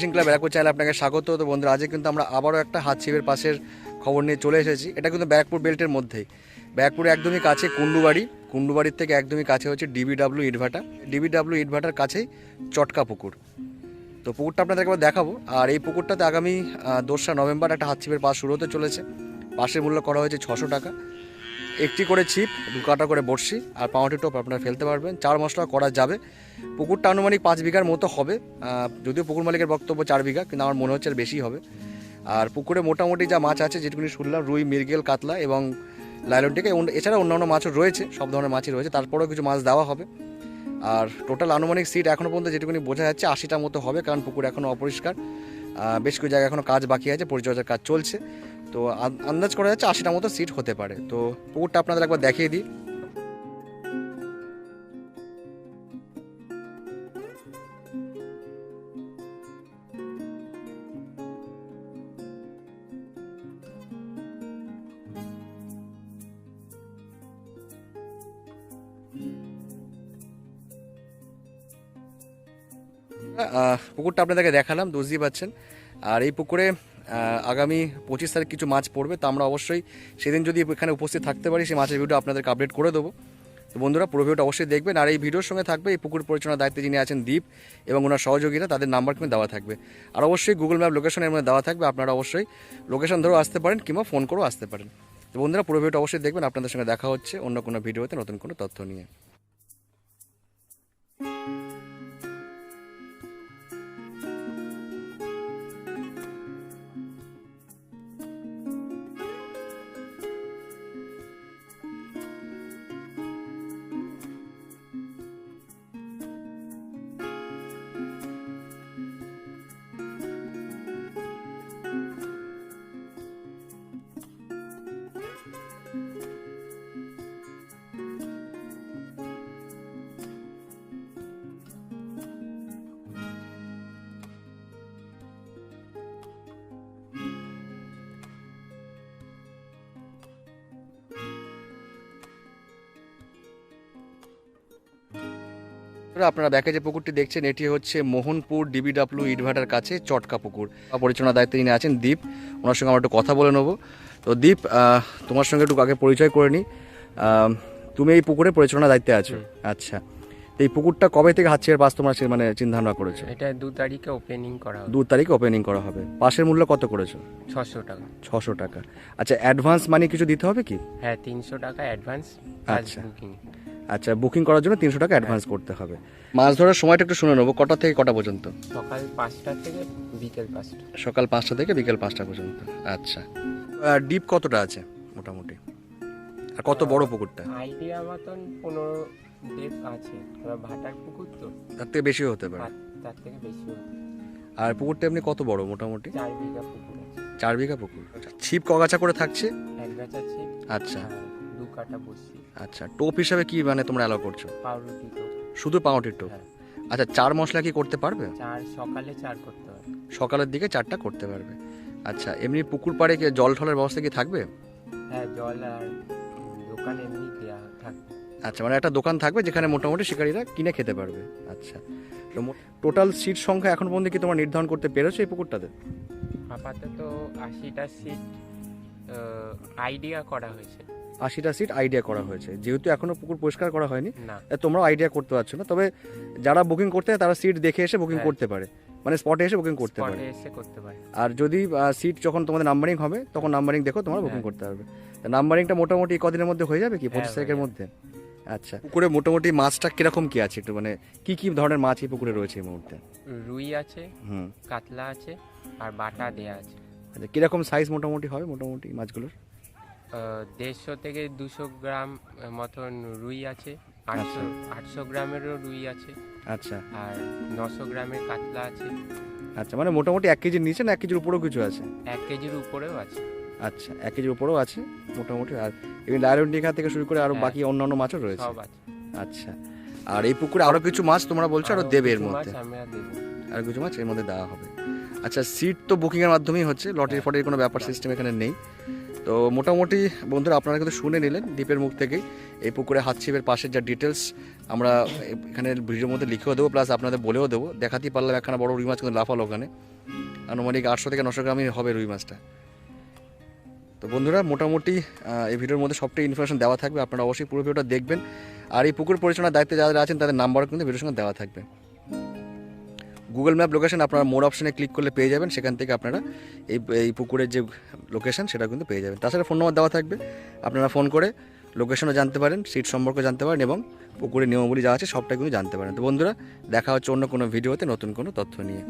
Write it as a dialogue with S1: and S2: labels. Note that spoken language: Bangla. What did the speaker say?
S1: ফিশিং ক্লাব ব্যারাকপুর চ্যানেলে আপনাকে স্বাগত। তো বন্ধুরা, আজকে কিন্তু আমরা আবারও একটা হাত ছিপের পাশের খবর নিয়ে চলে এসেছি। এটা কিন্তু ব্যারাকপুর বেল্টের মধ্যেই। ব্যারাকপুরে একদমই কাছে কুন্ডুবাড়ি কুন্ডুবাড়ির থেকে একদমই কাছে হচ্ছে ডিবিডাব্লিউ ইটভাটা। ডিবিডাব্লিউ ইটভাটার কাছেই চটকা পুকুর। তো পুকুরটা আপনাদের একবার দেখাবো। আর এই পুকুরটাতে আগামী দোসরা নভেম্বর একটা হাত ছিপের পাস শুরু হতে চলেছে। পাশের মূল্য করা হয়েছে ছশো টাকা। একটি করে ছিপ কাটা করে বড়শি আর পাউটি টোপ আপনারা ফেলতে পারবেন। চার মশলা করা যাবে। পুকুরটা আনুমানিক পাঁচ বিঘার মতো হবে। যদিও পুকুর মালিকের বক্তব্য চার বিঘা, কিন্তু আমার মনে হচ্ছে আর বেশি হবে। আর পুকুরে মোটামুটি যা মাছ আছে, যেটুকুনি শুনলাম, রুই, মৃগেল, কাতলা এবং লাইলন টিকা, এবং এছাড়া অন্যান্য মাছও রয়েছে, সব ধরনের মাছই রয়েছে। তারপরেও কিছু মাছ দেওয়া হবে। আর টোটাল আনুমানিক সিট এখনও পর্যন্ত যেটুকুনি বোঝা যাচ্ছে, আশিটা মতো হবে, কারণ পুকুর এখনও অপরিষ্কার। বেশ কিছু জায়গায় এখনও কাজ বাকি আছে, পরিচর্যার কাজ চলছে। তো আন্দাজ করা যাচ্ছে আশিটা মতো সিট হতে পারে। তো পুকুরটা আপনাদের একবার দেখিয়ে দিই। পুকুরটা আপনাদেরকে দেখালাম বুঝতেই পাচ্ছেন। আর এই পুকুরে আগামী পঁচিশ তারিখ কিছু মাছ পড়বে, তা আমরা অবশ্যই সেদিন যদি এখানে উপস্থিত থাকতে পারি, সেই মাছের ভিডিও আপনাদেরকে আপডেট করে দেবো। তো বন্ধুরা, পুরো ভিডিওটা অবশ্যই দেখবেন। আর এই ভিডিওর সঙ্গে থাকবে এই পুকুর পরিচালনার দায়িত্বে যিনি আছেন দ্বীপ এবং ওনার সহযোগীরা, তাদের নাম্বার কিন্তু দেওয়া থাকবে। আর অবশ্যই গুগল ম্যাপ লোকেশনের মধ্যে দেওয়া থাকবে। আপনারা অবশ্যই লোকেশন ধরেও আসতে পারেন কিংবা ফোন করেও আসতে পারেন। তো বন্ধুরা, পুরো ভিডিওটা অবশ্যই দেখবেন। আপনাদের সঙ্গে দেখা হচ্ছে অন্য কোনো ভিডিওতে নতুন কোনো তথ্য নিয়ে। আপনারা ব্যাকে যে পুকুরটি দেখছেন এটি হচ্ছে মোহনপুর ডিবিডাব্লিউ ইটভাটার কাছে চটকা পুকুর। পরিচালনার দায়িত্বে যিনি আছেন দীপ ওনার সঙ্গে আমরা একটু কথা বলে নেব। তো দীপ তোমার সঙ্গে একটু আগে পরিচয় করে নিই তুমি এই পুকুরে পরিচালনার দায়িত্বে আছো? আচ্ছা। তো এই পুকুরটা কবে থেকে হাত ছেড়ে পাস তোমার সে- মানে চিন্তা ভাবনা করেছ?
S2: এটা দু তারিখে ওপেনিং করা হবে।
S1: দু তারিখে ওপেনিং করা হবে। পাশের মূল্য কত করেছ?
S2: ছশো টাকা।
S1: ছশো টাকা। আচ্ছা অ্যাডভান্স মানি কিছু দিতে হবে কি?
S2: হ্যাঁ তিনশো টাকা অ্যাডভান্স
S1: আচ্ছা। আচ্ছা বুকিং করার জন্য তিনশো টাকা অ্যাডভান্স করতে হবে। মাছ ধরার সময়টা একটু শুনে নেব কটা থেকে কটা পর্যন্ত?
S2: সকাল পাঁচটা থেকে বিকেল পাঁচটা।
S1: সকাল পাঁচটা থেকে বিকেল পাঁচটা পর্যন্ত আচ্ছা। ডিপ কতটা আছে মোটামুটি? আর কত বড় পুকুরটা?
S2: আইডিয়া মতন পনেরো ডেপ আছে ভাটার পুকুর তো।
S1: তার থেকে বেশি হতে পারে।
S2: তার- থেকে বেশি
S1: আর পুকুরটা এমনি কত বড় মোটামুটি?
S2: চার বিঘা পুকুর
S1: চার বিঘা পুকুর। ছিপ কগাছা করে থাকছে?
S2: এক গাছা ছিপ।
S1: আচ্ছা।
S2: দু কাটা বসি
S1: আচ্ছা টোপ হিসাবে কি মানে তোমরা অ্যালাউ করছ?
S2: পাউরুটি তো
S1: শুধু পাউটির টোপ?
S2: হ্যাঁ।
S1: আচ্ছা চার মশলা কি করতে পারবে?
S2: চার সকালে চার করতে হবে।
S1: সকালের দিকে চারটা করতে পারবে। আচ্ছা এমনি পুকুর পাড়ে কি জল ঠলের ব্যবস্থা কি থাকবে?
S2: হ্যাঁ জল আর দোকান এমনি দেওয়া থাকবে।
S1: আচ্ছা মানে একটা দোকান থাকবে যেখানে মোটামুটি শিকারীরা কিনে খেতে পারবে। আচ্ছা তো টোটাল সিট সংখ্যা এখন পর্যন্ত কি তোমরা নির্ধারণ করতে পেরেছ এই পুকুরটাতে?
S2: আপাতত আশিটা সিট আইডিয়া করা হয়েছে।
S1: আশিটা সিট আইডিয়া করা হয়েছে। যেহেতু এখনও পুকুর পরিষ্কার করা হয়নি তোমরাও আইডিয়া করতে পারছ না। তবে যারা বুকিং করতে হয় তারা সিট দেখে এসে বুকিং
S2: হ্যাঁ।
S1: করতে পারে। মানে স্পটে এসে বুকিং করতে পারে।
S2: স্পটে এসে করতে পারে।
S1: আর যদি সিট যখন তোমাদের নাম্বারিং হবে তখন নাম্বারিং দেখো তোমরা বুকিং
S2: হ্যাঁ।
S1: করতে পারবে। নাম্বারিংটা মোটামুটি কদিনের মধ্যে হয়ে যাবে কি?
S2: হ্যাঁ,
S1: পঁচিশ
S2: হয়ে
S1: তারিখের মধ্যে? আচ্ছা। পুকুরে মোটামুটি মাছটা কীরকম কি আছে একটু? মানে কি কি ধরনের মাছ এই পুকুরে রয়েছে এই মুহূর্তে?
S2: রুই আছে
S1: হুম।
S2: কাতলা আছে আর বাটা দেয়া আছে।
S1: আচ্ছা কীরকম সাইজ মোটামুটি হবে মোটামুটি মাছগুলোর?
S2: দেড়শো থেকে দুশো গ্রাম মতন রুই আছে। আটশো আটশো গ্রামেরও রুই আছে।
S1: আচ্ছা।
S2: আর নশো গ্রামের কাতলা আছে।
S1: আচ্ছা মানে মোটামুটি এক কেজির নিচে না এক কেজির উপরেও কিছু আছে?
S2: এক কেজির উপরেও আছে।
S1: আচ্ছা এক কেজির উপরেও আছে মোটামুটি। আর এমনি লায়ন টিকা থেকে শুরু করে আরও
S2: হ্যাঁ।
S1: বাকি অন্যান্য মাছও রয়েছে।
S2: সব আছে।
S1: আচ্ছা আর এই পুকুরে আরও কিছু মাছ তোমরা বলছো আরও
S2: আরও
S1: দেবে এর মধ্যে? আর কিছু মাছ এর মধ্যে দেওয়া হবে। আচ্ছা সিট তো বুকিংয়ের মাধ্যমেই হচ্ছে লটারি
S2: হ্যাঁ।
S1: ফটারির কোনো ব্যাপার সিস্টেম এখানে নেই। তো মোটামুটি বন্ধুরা আপনারা কিন্তু শুনে নিলেন দ্বীপের মুখ থেকেই এই পুকুরে হাত ছিপের পাশের যা ডিটেলস আমরা এখানে ভিডিওর মধ্যে লিখেও দেবো প্লাস আপনাদের বলেও দেবো। দেখাতেই পারলাম একখানা বড় রুই মাছ কিন্তু লাফালো ওখানে। আনুমানিক আটশো থেকে নশো গ্রামই হবে রুই মাছটা। তো বন্ধুরা, মোটামুটি এই ভিডিওর মধ্যে সবটাই ইনফরমেশন দেওয়া থাকবে। আপনারা অবশ্যই পুরো ভিডিওটা দেখবেন। আর এই পুকুর পরিচালনার দায়িত্বে যারা আছেন, তাদের নাম্বারও কিন্তু ভিডিওর সঙ্গে দেওয়া থাকবে। গুগল ম্যাপ লোকেশন আপনারা মোর অপশানে ক্লিক করলে পেয়ে যাবেন। সেখান থেকে আপনারা এই এই পুকুরের যে লোকেশন সেটা কিন্তু পেয়ে যাবেন। তাছাড়া ফোন নম্বর দেওয়া থাকবে। আপনারা ফোন করে লোকেশনও জানতে পারেন সিট সম্পর্কে জানতে পারেন এবং পুকুরের নিয়মাবলী যা আছে, সবটাই কিন্তু জানতে পারেন। তো বন্ধুরা, দেখা হচ্ছে অন্য কোনো ভিডিওতে নতুন কোনো তথ্য নিয়ে।